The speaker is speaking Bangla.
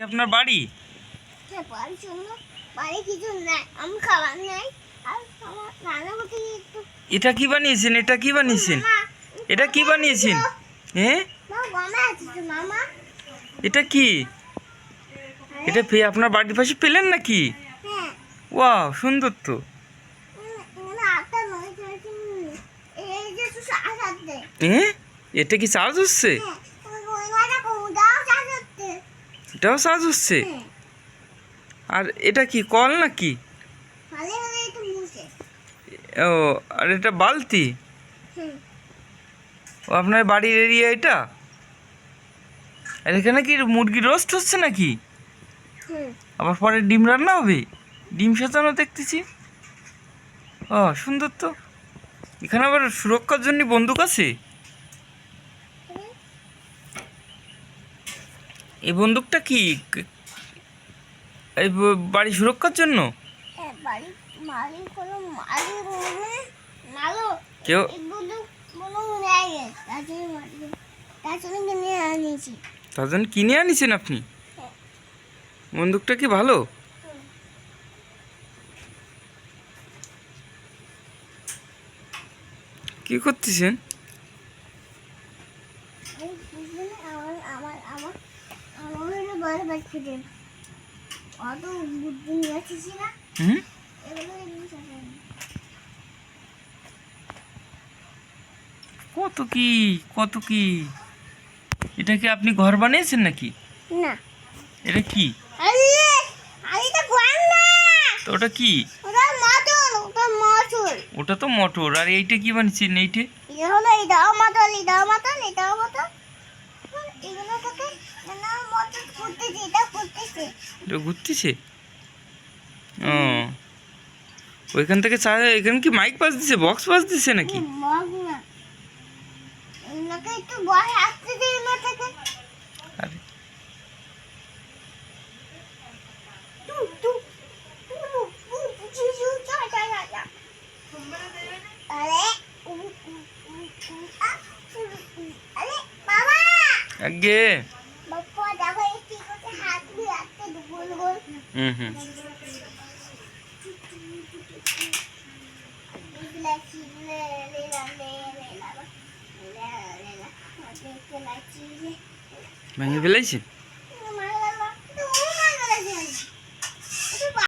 আপনার বাড়ি? হ্যাঁ, এটা কি বানিয়েছেন? এটা কি বানিয়েছেন? এটা কি বানিয়েছেন? হ্যাঁ এটা কি? এটা আপনার বাড়ির পাশে পেলেন নাকি? হ্যাঁ। ওয়াও সুন্দর তো। হ্যাঁ এটা কি চার্জ হচ্ছে? এটাও সাজ হচ্ছে? আর এটা কি, কল নাকি? ও, আর এটা বালতি? ও, আপনার বাড়ির এরিয়া এটা? আর এখানে কি মুরগি রোস্ট হচ্ছে নাকি? আবার পরে ডিম রান্না হবে? ডিম সাজানো দেখতেছি। ও, সুন্দর তো। এখানে আবার সুরক্ষার জন্য বন্দুক আছে? এই বন্দুকটা কি? এই বাড়ি সুরক্ষার জন্য? হ্যাঁ কেউ তার জন্য কিনে তার জন্য কিনে আনিছেন আপনি? বন্দুকটা কি ভালো? কি করতেছেন? হুম। কত কি কত কি? এটা কি আপনি ঘর বানিয়েছেন নাকি? না। এটা কি? তো ওটা কি? ওটা তো মোটর। আর এইটা কি বানিয়েছেন এইটে? এটা হলো মটর এটাও মটর এটাও মটর এগুলো থেকে না মটর করতেছে এটা করতেছে এটা ঘুরতেছে ও। ওইখান থেকে এখানে কি মাইক বাজ দিছে বক্স বাজ দিছে নাকি? আগে। হুম হুম। ভেঙে ফেলাইছেন